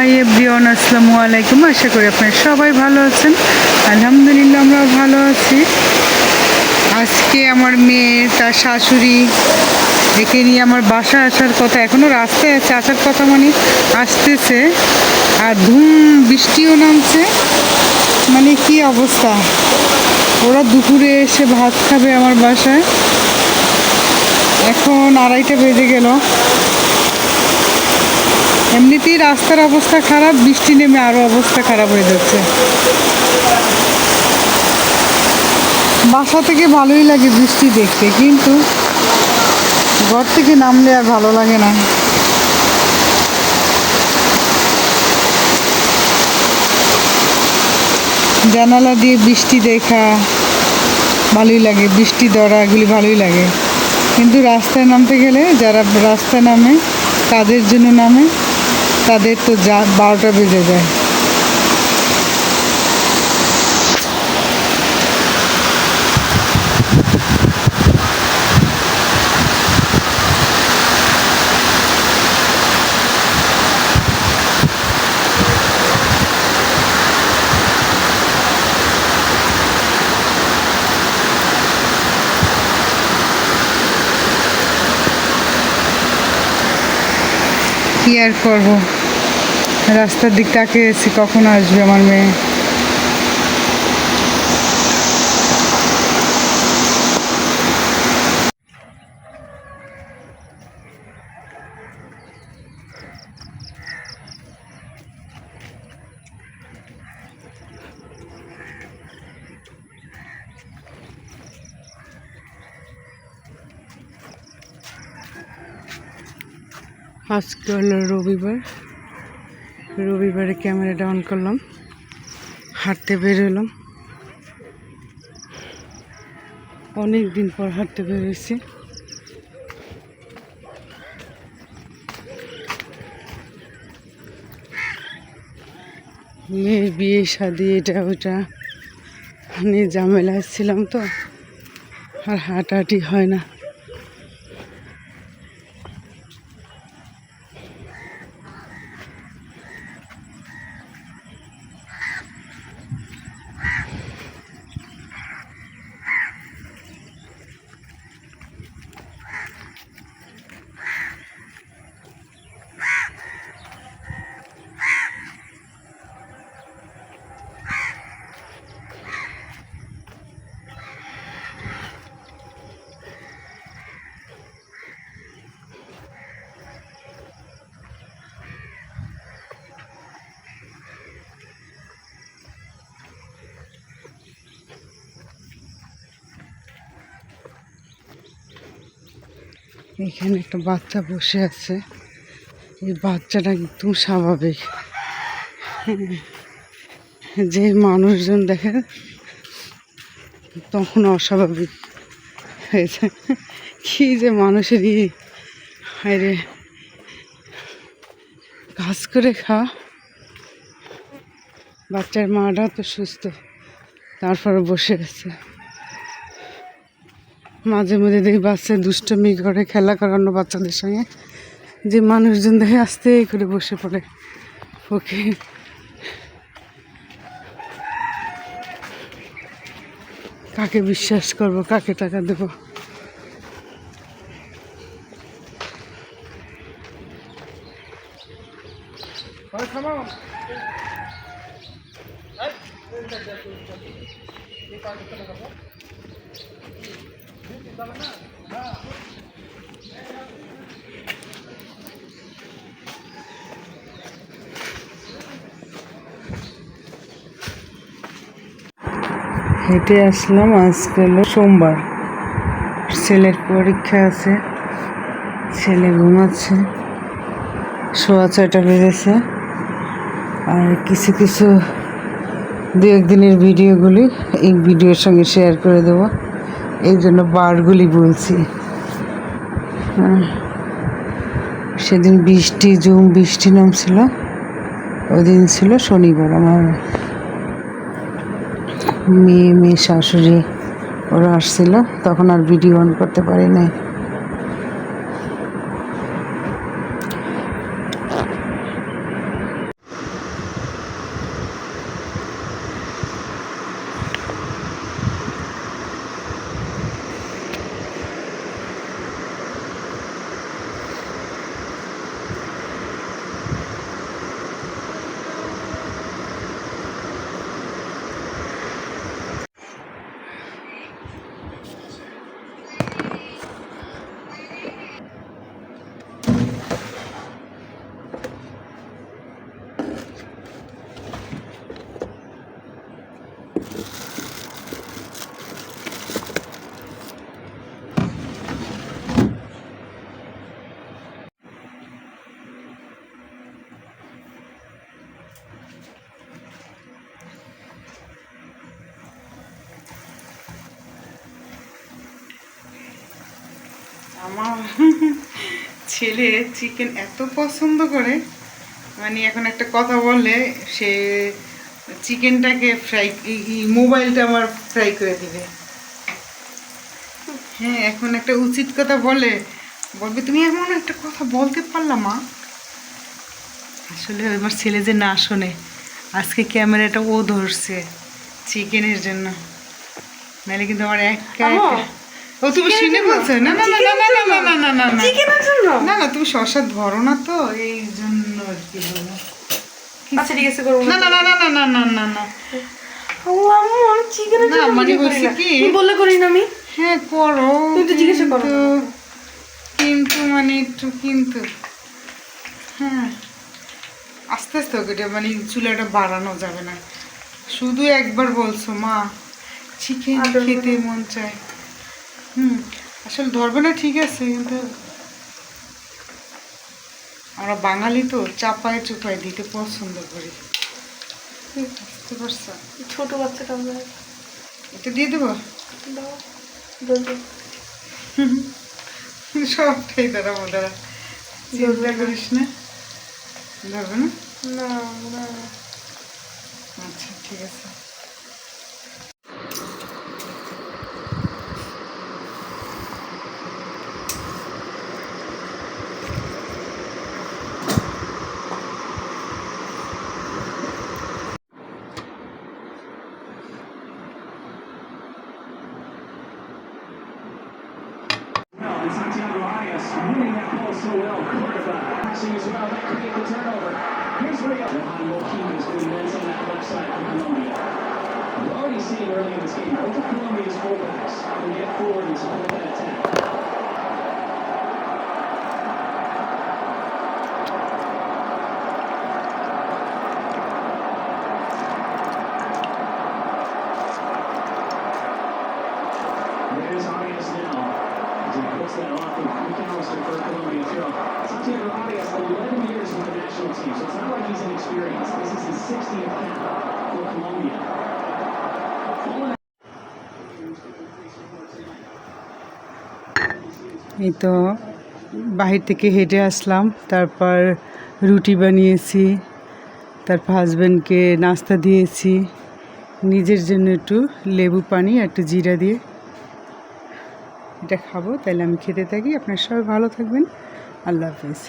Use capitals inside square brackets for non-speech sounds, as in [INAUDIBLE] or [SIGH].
Hi everyone, আসসালামু আলাইকুম। আশা করি আপনারা সবাই ভালো আছেন। আলহামদুলিল্লাহ আমরা ভালো আছি। আজকে আমার মেয়ে, তার শাশুড়ি, একে নিয়ে আমার বাসায় আসার কথা এখনও রাস্তায় আছে, আসার কথা মানে আসতেছে। আর ধুম, বৃষ্টিও নামছে। মানে কি অবস্থা? ওরা দুপুরে এসে ভাত খাবে আমার বাসায়। এখন আড়াইটা বেজে গেল। এমনিতেই রাস্তার অবস্থা খারাপ, বৃষ্টি নেমে আরও অবস্থা খারাপ হয়ে যাচ্ছে। বাসা থেকে ভালোই লাগে বৃষ্টি দেখতে, কিন্তু ঘর থেকে নামলে আর ভালো লাগে না। জানালা দিয়ে বৃষ্টি দেখা, ভালোই লাগে। বৃষ্টি ধরা, এগুলি ভালোই লাগে। কিন্তু রাস্তায় নামতে গেলে, যারা রাস্তায় নামে কাজের জন্য নামে। তাদের তো যা বারোটা বেজে যায়। কি আর করব? রাস্তার দিক তাকিয়েছি কখন আসবে আমার মেয়ে? আজকে হলো রবিবার। রবিবারে ক্যামেরাটা অন করলাম। হাঁটতে বেরোলাম অনেক দিন পর হাঁটতে বেরোইছি মেয়ের বিয়ে, শাদি, এটা, ওটা। নিয়ে ঝামেলা ছিলাম তো। আর হাঁটাহাঁটি হয় না। এখানে একটা বাচ্চা বসে আছে। এই বাচ্চাটা একদম স্বাভাবিক। যে মানুষজন দেখে তখন অস্বাভাবিক হয়েছে কি যে মানুষের ই হায়রে। কাজ করে খাওয়া বাচ্চার মাটা তো সুস্থ তারপরে বসে আছে। মাঝে মাঝে দেখি বাচ্চা দুষ্টমি করে, খেলা করানো বাচ্চাদের সঙ্গে। যে মানুষজন দেখে আস্তে করে বসে পড়ে। ওকে। কাকে বিশ্বাস করব, কাকে টাকা দেব? হেঁটে আসলাম আজকে হলো সোমবার। ছেলের পরীক্ষা আছে, ছেলে ঘুমাচ্ছে, সোয়া ছয়টা বেজেছে। আর কিছু কিছু দু একদিনের ভিডিওগুলি এই ভিডিওর সঙ্গে শেয়ার করে দেবো। এই জন্য বারগুলি বলছি। হ্যাঁ। সেদিন বৃষ্টি, জুম বৃষ্টি নামছিল। ওই দিন ছিল শনিবার আমার মেয়ে মেয়ে শাশুড়ি ওরা আসছিল। তখন আর ভিডিও অন করতে পারি নাই। আমার [LAUGHS] ছেলে চিকেন এত পছন্দ করে। মানে এখন একটা কথা বললে সে চিকেনটাকে ফ্রাই মোবাইলটা আমার ফ্রাই করে দিবে। হ্যাঁ এখন একটা উচিত কথা বলে বলবে তুমি এমন একটা কথা বলতে পারলাম মা। আসলে আমার ছেলে যে না শোনে আজকে ক্যামেরাটা ও ধরছে চিকেনের জন্য। নাহলে কিন্তু আমার এক ও তুমি শুনে বলছো না না না না না না না না না না চিকেনের জন্য না না তুমি শশা ধরো না তো এই জন্য আর কি বলো আচ্ছা ঠিক আছে করব না না না না না না না না না ও আম্মু আমি চিকেনের না, মানে বলছি কি? তুমি বললে করি না আমি হ্যাঁ করো তুমি তো জিজ্ঞাসা করো কিন্তু- মানে একটু কিন্তু হ্যাঁ আস্তে আস্তে ওকে মানে চুলাটা বাড়ানো যাবে না শুধু একবার বলছো মা চিকেন খেতে মন চায় হুম আসলে ধরবে না ঠিক আছে কিন্তু আমরা বাঙালি তো চাপায় চুপায় দিতে পছন্দ করি। বুঝতে পারছ? ছোট বাচ্চাটা আমরা এটা দিয়ে দেবো? সবটাই দাঁড়া দাঁড়া। চিন্তা করিস না। ধরবে না। আচ্ছা ঠিক আছে। And Santiago Arias winning that ball so well. Cordova passing as well. That create the turnover. Here's Rio. Johan Joaquin has been immense on that left side for Colombia. We're already seeing early in this game both of Colombia's fullbacks can get forward and support that attack. এই তো বাহির থেকে হেঁটে আসলাম, তারপর রুটি বানিয়েছি, তারপর হাজব্যান্ডকে নাস্তা দিয়েছি, নিজের জন্য একটু লেবু পানি, একটু জিরা দিয়ে। এটা খাব তাহলে আমি খেতে থাকি। আপনার সবাই ভালো থাকবেন। আল্লাহ হাফিজ।